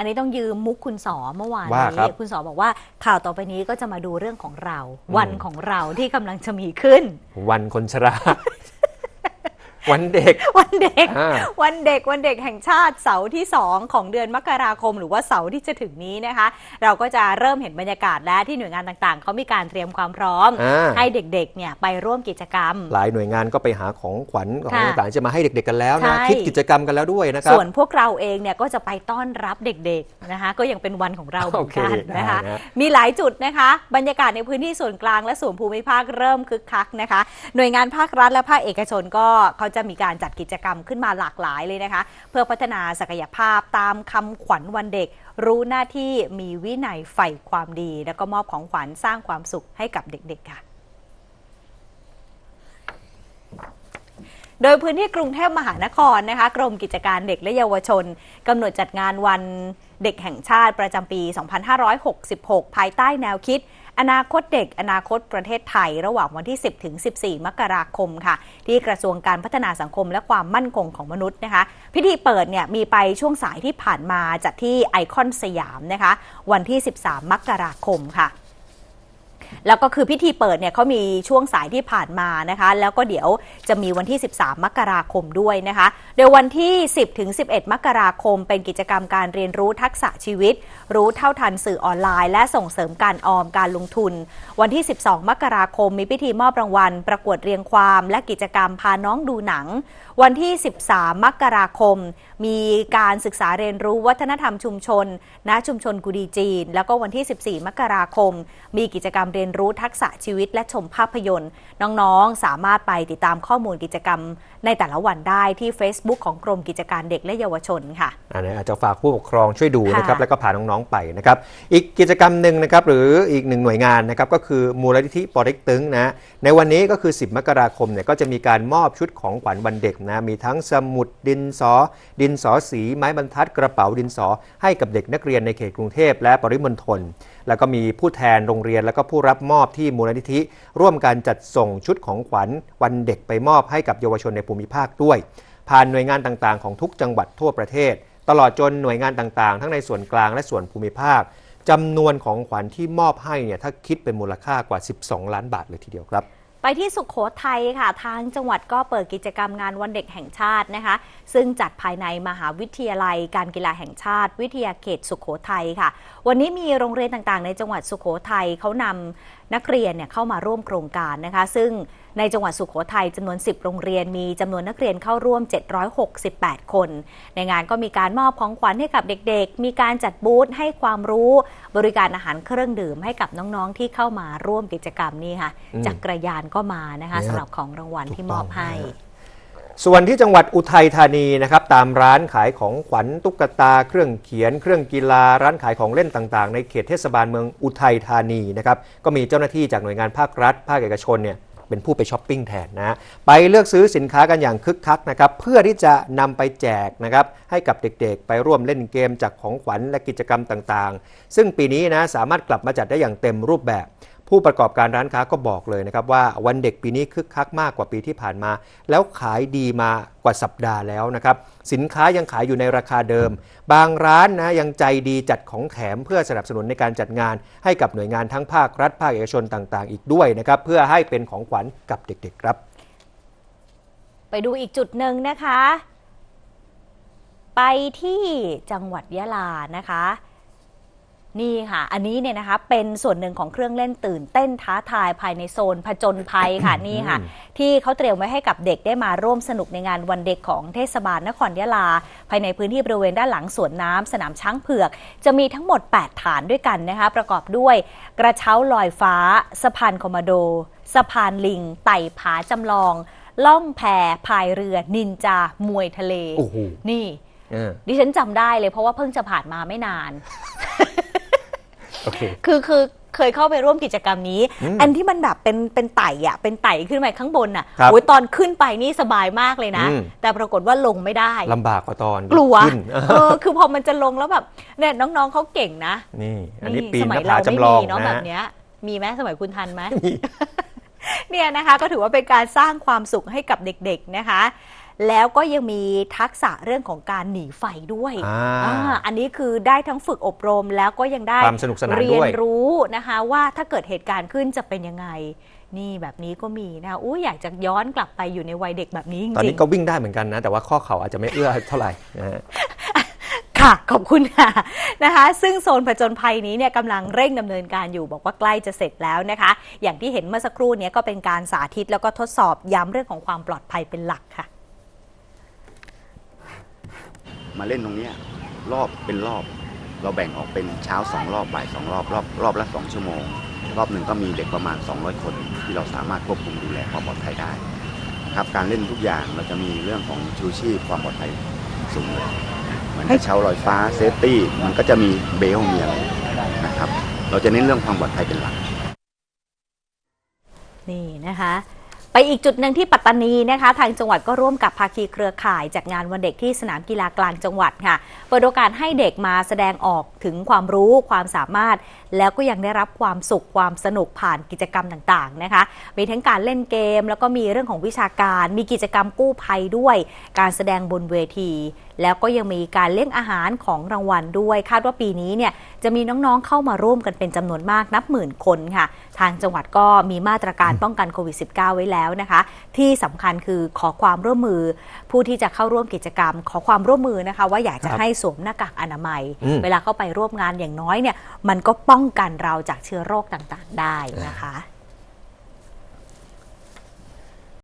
อันนี้ต้องยืมมุกคุณสอเมื่อวานว่าครันี้บ คุณสอบอกว่าข่าวต่อไปนี้ก็จะมาดูเรื่องของเราอืมวันของเราที่กำลังจะมีขึ้น วันคนชรา วันเด็ก วันเด็กอ่าวันเด็ก วันเด็กแห่งชาติเสาร์ที่ 2 ของเดือนมกราคม หรือว่าเสาร์ที่จะถึงนี้นะคะ เราก็จะเริ่มเห็นบรรยากาศและที่หน่วยงานต่างๆ เขามีการเตรียมความพร้อมอ่าให้เด็กๆ เนี่ยไปร่วมกิจกรรม หลายหน่วยงานก็ไปหาของขวัญของค่ะต่างๆ จะมาให้เด็กๆ กันแล้วนะใช่คิดกิจกรรมกันแล้วด้วยนะครับ ส่วนพวกเราเองเนี่ยก็จะไปต้อนรับเด็กๆ นะคะ ก็ยังเป็นวันของเราเหมือนกันโอเคนะคะได้นะมีหลายจุดนะคะ บรรยากาศในพื้นที่ส่วนกลางและส่วนภูมิภาคเริ่มคึกคักนะคะ หน่วยงานภาครัฐและภาคเอกชนก็เขาจะมีการจัดกิจกรรมขึ้นมาหลากหลายเลยนะคะ เพื่อพัฒนาศักยภาพตามคำขวัญวันเด็ก รู้หน้าที่มีวินัยใฝ่ความดี แล้วก็มอบของขวัญสร้างความสุขให้กับเด็กๆค่ะ โดยพื้นที่กรุงเทพมหานครนะคะ กรมกิจการเด็กและเยาวชนกำหนดจัดงานวันเด็กแห่งชาติประจำปี 2566 ภายใต้แนวคิด อนาคตเด็ก อนาคตประเทศไทย ระหว่างวันที่ 10 ถึง 14 มกราคมค่ะ ที่กระทรวงการพัฒนาสังคมและความมั่นคงของมนุษย์นะคะ พิธีเปิดเนี่ยมีไปช่วงสายที่ผ่านมาจัดที่ไอคอนสยามนะคะ วันที่ 13 มกราคมค่ะ แล้วก็คือพิธีเปิดเนี่ยเขามีช่วงสายที่ผ่านมานะคะ แล้วก็เดี๋ยวจะมีวันที่ 13 มกราคมด้วยนะคะ โดยวันที่ 10ถึง11 มกราคม เป็นกิจกรรมการเรียนรู้ทักษะชีวิต รู้เท่าทันสื่อออนไลน์ และส่งเสริมการออมการลงทุน วันที่ 12 มกราคม มีพิธีมอบรางวัล ประกวดเรียงความ และกิจกรรมพาน้องดูหนัง วันที่ 13 มกราคม มีการศึกษาเรียนรู้วัฒนธรรมชุมชนณชุมชนกุดีจีน แล้วก็วันที่ 14 มกราคม มีกิจกรรมเรียนรู้ทักษะชีวิตและชมภาพยนตร์ น้องๆ สามารถไปติดตามข้อมูลกิจกรรม ในแต่ละวันได้ที่ Facebook ของกรมกิจการเด็กและเยาวชนค่ะอันนี้อาจจะฝากผู้ปกครองช่วยดูนะครับค่ะแล้วก็พาน้องๆไปนะครับอีกกิจกรรมหนึ่งนะครับหรืออีกหนึ่งหน่วยงานนะครับก็คือมูลนิธิปอเต็กตึงนะในวันนี้ก็คือ 10 มกราคมเนี่ยก็จะมีการมอบชุดของขวัญวันเด็กนะมีทั้งสมุดดินสอดินนสอสีไม้บรรทัดกระเป๋าดินสอให้กับเด็กนักเรียนในเขตกรุงเทพและปริมณฑลแล้วก็มีผู้แทนโรงเรียนแล้วก็ผู้รับมอบที่มูลนิธิ ร่วมการจัดส่งชุดของขวัญวันเด็กไปมอบให้กับเยาวชนในภูมิภาคด้วย ผ่านหน่วยงานต่างๆ ของทุกจังหวัดทั่วประเทศ ตลอดจนหน่วยงานต่างๆ ทั้งในส่วนกลางและส่วนภูมิภาคจำนวนของขวัญที่มอบให้เนี่ยถ้าคิดเป็นมูลค่ากว่า 12 ล้านบาทเลยทีเดียวครับ ไปที่สุขโขทัยค่ะ ทางจังหวัดก็เปิดกิจกรรมงานวันเด็กแห่งชาตินะคะ ซึ่งจัดภายในมหาวิทยาลัยการกีฬาแห่งชาติ วิทยาเขตสุขโขทัยค่ะ วันนี้มีโรงเรียนต่างๆ ในจังหวัดสุขโขทัยเขานำนักเรียนเนี่ยเข้ามาร่วมโครงการนะคะ ซึ่ง ในจังหวัดสุขโขทัยจำนวน 10 โรงเรียนมีจำนวนนักเรียนเข้าร่วม 768 คน ในงานก็มีการมอบของขวัญให้กับเด็กๆ มีการจัดบูธให้ความรู้ บริการอาหารเครื่องดื่มให้กับน้องๆ ที่เข้ามาร่วมกิจกรรมนี่ค่ะอืมจักรยานก็มานะคะเนี่ยสำหรับของรางวัลที่มอบให้ถูกต้องนะฮะส่วนที่จังหวัดอุทัยธานีนะครับตามร้านขายของขวัญตุ๊กตา เครื่องเขียน เครื่องกีฬาร้านขายของเล่นต่างๆ ในเขตเทศบาลเมืองอุทัยธานีนะครับก็มีเจ้าหน้าที่จากหน่วยงานภาครัฐ ภาคเอกชนเนี่ย เป็นผู้ไปช้อปปิ้งแทนนะไปเลือกซื้อสินค้ากันอย่างคึกคักนะครับเพื่อที่จะนำไปแจกนะครับให้กับเด็กๆ ไปร่วมเล่นเกมจากของขวัญและกิจกรรมต่างๆ ซึ่งปีนี้นะสามารถกลับมาจัดได้อย่างเต็มรูปแบบ ผู้ประกอบการร้านค้าก็บอกเลยนะครับว่าวันเด็กปีนี้คึกคักมากกว่าปีที่ผ่านมา แล้วขายดีมากว่าสัปดาห์แล้วนะครับ สินค้ายังขายอยู่ในราคาเดิม บางร้านนะยังใจดีจัดของแถมเพื่อสนับสนุนในการจัดงาน ให้กับหน่วยงานทั้งภาครัฐภาคเอกชนต่างๆ อีกด้วยนะครับเพื่อให้เป็นของขวัญกับเด็กๆครับ ไปดูอีกจุดหนึ่งนะคะ ไปที่จังหวัดยะลานะคะ นี่ค่ะ อันนี้เนี่ยนะคะเป็นส่วนหนึ่งของเครื่องเล่นตื่นเต้นท้าทายภายในโซนผจญภัยค่ะนี่ค่ะ ที่เขาเตรียมไว้ให้กับเด็กได้มาร่วมสนุกในงานวันเด็กของเทศบาลนครยะลา ภายในพื้นที่บริเวณด้านหลังสวนน้ำสนามช้างเผือก จะมีทั้งหมด 8 ฐานด้วยกันนะคะ ประกอบด้วยกระเช้าลอยฟ้าสะพานคอมมานโดสะพานลิง ไต่ผาจำลอง ล่องแพพายเรือนินจา มวยทะเลโอ้โหนี่เออดิฉันจำได้เลยเพราะว่าเพิ่งจะผ่านมาไม่นาน โอเค คือคือเคยเข้าไปร่วมกิจกรรมนี้ อืมอันที่มันแบบเป็นเป็นไต่อะเป็นไต่ขึ้นไปข้างบนอะครับโอ้ยตอนขึ้นไปนี่สบายมากเลยนะ อืม แต่ปรากฏว่าลงไม่ได้ ลำบากกว่าตอนกลัว ขึ้นเออ คือพอมันจะลงแล้วแบบเนี่ยน้องๆเขาเก่งนะนี่ อันนี้ปีสนหมัน้ายผาเราไม่จำลองมีเนาะนะแบบเนี้ย มีไหมสมัยคุณทันไหม เนี่ยนะคะก็ถือว่าเป็นการสร้างความสุขให้กับเด็กๆนะคะ แล้วก็ยังมีทักษะเรื่องของการหนีไฟด้วยอ่าอ่าอันนี้คือได้ทั้งฝึกอบรมแล้วก็ยังได้ความสนุกสนานเรีด้วยนรู้นะคะว่าถ้าเกิดเหตุการณ์ขึ้นจะเป็นยังไง นี่แบบนี้ก็มีนะคะอู้อยากจะย้อนกลับไปอยู่ในวัยเด็กแบบนี้จตอนรินี้งก็วิ่งได้เหมือนกันนะ แต่ว่าข้อเข่าอาจจะไม่เอื้อเท่าไหร่นะฮะๆค่ะ ขอบคุณค่ะนะคะ ซึ่งโซนผจญภัยนี้เนี่ยกำลังเร่งดำเนินการอยู่บอกว่าใกล้จะเสร็จแล้วนะคะ อย่างที่เห็นเมื่อสักครู่เนี้ก็เป็นการสาธิตแล้วก็ทดสอบย้ำเรื่องของความปลอดภัยเป็นหลักค่ะ มาเล่นตรงเนี้ยรอบเป็นรอบ เราแบ่งออกเป็นเช้าสองรอบบ่ายสองรอบรอบรอบละสองชั่วโมง รอบหนึ่งก็มีเด็กประมาณ 200 คน ที่เราสามารถควบคุมดูแลความปลอดภัยได้ครับการเล่นทุกอย่างเราจะมีเรื่องของชูชีพความปลอดภัยสูงเลยเหมือนกระเช้าลอยฟ้าเซฟตี้มันก็จะมีเบลมีอะไรนะครับ เราจะเน้นเรื่องความปลอดภัยเป็นหลักนี่นะคะ ไปอีกจุดหนึ่งที่ปัตตานีนะคะ ทางจังหวัดก็ร่วมกับภาคีเครือข่ายจัดงานวันเด็กที่สนามกีฬากลางจังหวัดค่ะเปิดโอกาสให้เด็กมาแสดงออกถึงความรู้ความสามารถ แล้วก็ยังได้รับความสุขความสนุกผ่านกิจกรรมต่างๆนะคะ มีทั้งการเล่นเกม แล้วก็มีเรื่องของวิชาการ มีกิจกรรมกู้ภัยด้วย การแสดงบนเวที แล้วก็ยังมีการเลี้ยงอาหารของรางวัลด้วย คาดว่าปีนี้เนี่ยจะมีน้องๆเข้ามาร่วมกันเป็นจำนวนมากนับหมื่นคนค่ะ ทางจังหวัดก็มีมาตรการป้องกันโควิด -19 ไว้แล้วนะคะ ที่สำคัญคือขอความร่วมมือ ผู้ที่จะเข้าร่วมกิจกรรม ขอความร่วมมือนะคะ ว่าอยากจะครับให้สวมหน้ากากอนามัยอืมเวลาเข้าไปร่วมงานอย่างน้อยเนี่ยมันก็ป้องกันเราจากเชื้อโรคต่างๆ ได้นะคะ